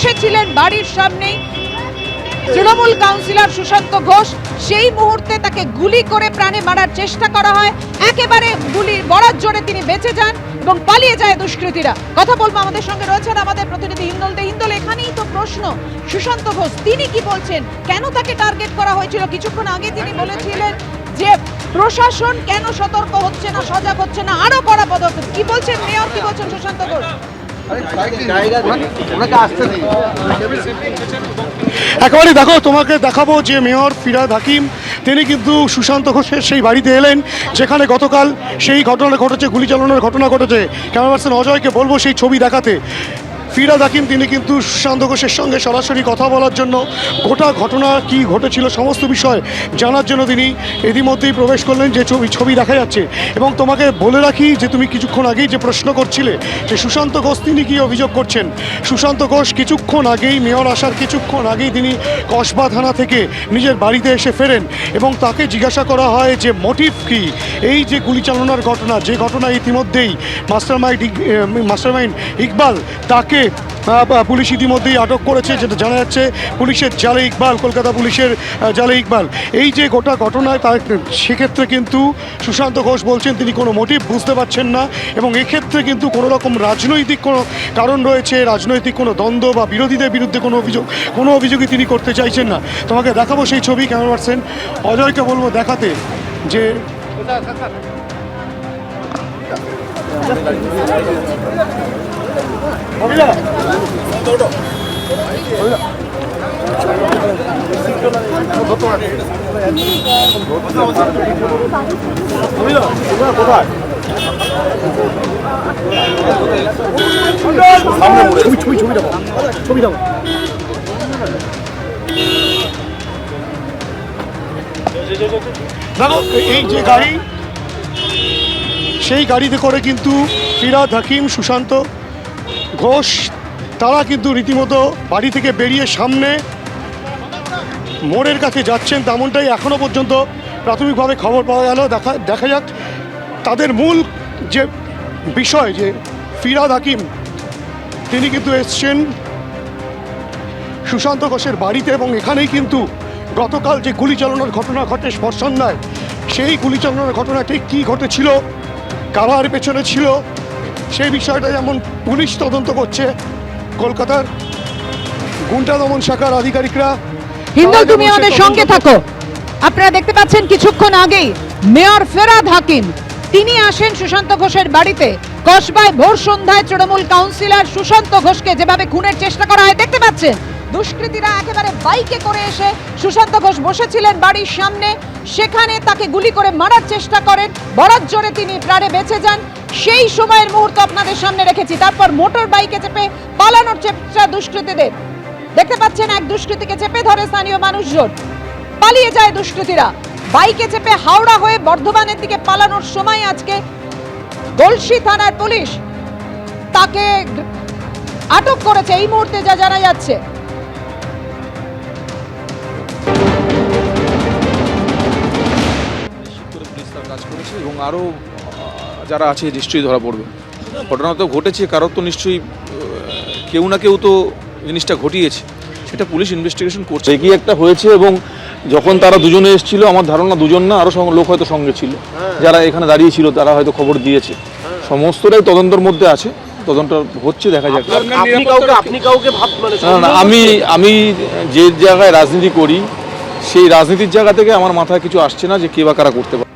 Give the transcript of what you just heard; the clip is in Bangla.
বসেছিলেন বাড়ির সামনেই। তৃণমূল কাউন্সিলর সুশান্ত ঘোষ, সেই মুহূর্তে তাকে গুলি করে প্রাণে মারার চেষ্টা করা হয়। একেবারে গুলির বরাত জোরে তিনি বেঁচে যান এবং পালিয়ে যায় দুষ্কৃতীরা। কথা বলব আমাদের সঙ্গে রয়েছেন আমাদের প্রতিনিধি হিন্দল দে। হিন্দল এখানেই তো প্রশ্ন। সুশান্ত ঘোষ, তিনি কি বলছেন? কেন তাকে টার্গেট করা হয়েছিল? কিছুক্ষণ আগে তিনি বলেছিলেন যে প্রশাসন কেন সতর্ক হচ্ছে না, সজাগ হচ্ছে না আরও কড়া পদক্ষেপ কি বলছেন মেয়র কি বলছেন সুশান্ত ঘোষ একেবারে দেখো, তোমাকে দেখাবো যে মেয়র ফিরাদ হাকিম। তিনি কিন্তু সুশান্ত ঘোষের সেই বাড়িতে এলেন, যেখানে গতকাল সেই ঘটনা ঘটেছে, গুলি চালানোর ঘটনা ঘটেছে। ক্যামেরা পার্সন অজয়কে বলব সেই ছবি দেখাতে। ফিরাদ হাকিম, তিনি কিন্তু সুশান্ত ঘোষের সঙ্গে সরাসরি কথা বলার জন্য গোটা ঘটনা কি ঘটেছিল সমস্ত বিষয় জানার জন্য তিনি ইতিমধ্যেই প্রবেশ করলেন যে ছবি ছবি দেখা যাচ্ছে। এবং তোমাকে বলে রাখি যে তুমি কিছুক্ষণ আগেই যে প্রশ্ন করছিলে যে সুশান্ত ঘোষ তিনি কি অভিযোগ করছেন? সুশান্ত ঘোষ কিছুক্ষণ আগেই, মেয়র আসার কিছুক্ষণ আগেই তিনি কসবা থানা থেকে নিজের বাড়িতে এসে ফেরেন এবং তাকে জিজ্ঞাসা করা হয় যে মোটিভ কি? এই যে গুলি চালানোর ঘটনা, যে ঘটনা ইতিমধ্যেই master mind master mind Iqbal তাকে বা- পুলিশ ইতিমধ্যেই আটক করেছে, যেটা জানা যাচ্ছে পুলিশের জালে ইকবাল, কলকাতা পুলিশের জালে ইকবাল। এই যে গোটা ঘটনায় তার সেক্ষেত্রে কিন্তু সুশান্ত ঘোষ বলছেন তিনি কোনো মোটিভ বুঝতে পারছেন না এবং এক্ষেত্রে কিন্তু কোনো রকম রাজনৈতিক কোনো কারণ রয়েছে, রাজনৈতিক কোনো দ্বন্দ্ব বা বিরোধীদের বিরুদ্ধে কোনো অভিযোগ, কোনো অভিযোগই তিনি করতে চাইছেন না। তোমাকে দেখাবো সেই ছবি ক্যামেরা পার্সন অজয়কে বলব দেখাতে যে ছবি ছবি ছবি দেখো ছবি দেখো দেখো এই যে গাড়ি, সেই গাড়িতে করে কিন্তু ফিরাদ হাকিম সুশান্ত ঘোষ, তারা কিন্তু রীতিমতো বাড়ি থেকে বেরিয়ে সামনে মোড়ের কাছে যাচ্ছেন তেমনটাই এখনও পর্যন্ত প্রাথমিকভাবে খবর পাওয়া গেল। দেখা দেখা যাক তাদের মূল যে বিষয়, যে ফিরাদ হাকিম, তিনি কিন্তু এসছেন সুশান্ত ঘোষের বাড়িতে এবং এখানেই কিন্তু গতকাল যে গুলি চালানোর ঘটনা ঘটে স্পর্শন্যায় সেই গুলি চালানোর ঘটনাটি কী ঘটেছিল কারার পেছনে ছিল সেই বিষয়টা যেমন পুলিশ তদন্ত করছে কলকাতার গুন্টা দমন শাখার আধিকারিকরা হিন্দল তারা তুমি আমাদের সঙ্গে থাকো। আপনারা দেখতে পাচ্ছেন কিছুক্ষণ আগেই মেয়র ফেরাদ হাকিম। তিনি আসেন সুশান্ত ঘোষের বাড়িতে। কসবায় ভোর সন্ধ্যায় তৃণমূল কাউন্সিলর সুশান্ত ঘোষকে যেভাবে খুনের চেষ্টা করা হয় দেখতে পাচ্ছেন? দুষ্কৃতীরা একেবারে বাইকে করে এসে সুশান্ত ঘোষ বসেছিলেন বাড়ির সামনে। সেখানে তাকে গুলি করে মারার চেষ্টা করেন। বরাত জোরে তিনি প্রাণে বেঁচে যান। সেই সময়ের মুহূর্ত আপনাদের সামনে রেখেছি। তারপর মোটর বাইকে চেপে পালানোর চেষ্টা দুষ্কৃতীদের। দেখতে পাচ্ছেন, এক দুষ্কৃতীকে চেপে ধরে স্থানীয় মানুষজন। পালিয়ে যায় দুষ্কৃতীরা। বাইকে চেপে হাওড়া হয়ে বর্ধমানের দিকে পালানোর সময় আজকে গলসি থানার পুলিশ তাকে আটক করেছে। এই মুহূর্তে যা জানা যাচ্ছে। এবং আরও যারা আছে নিশ্চয়ই ধরা পড়বে। ঘটনা তো ঘটেছে কারোর তো নিশ্চয়ই কেউ না কেউ তো জিনিসটা ঘটিয়েছে। সেটা পুলিশ ইনভেস্টিগেশন করছে। কি একটা হয়েছে এবং যখন তারা দুজনে এসেছিল আমার ধারণা দুজন না আরও লোক হয়তো সঙ্গে ছিল। যারা এখানে দাঁড়িয়ে ছিল তারা হয়তো খবর দিয়েছে। সমস্তটাই তদন্তর মধ্যে আছে। তদন্ত হচ্ছে দেখা যাক। আপনি কাউকে আপনি কাউকে ভাব মানে না না আমি আমি যে জায়গায় রাজনীতি করি সেই রাজনীতির জায়গা থেকে আমার মাথায় কিছু আসছে না যে কে বা কারা করতে পারে।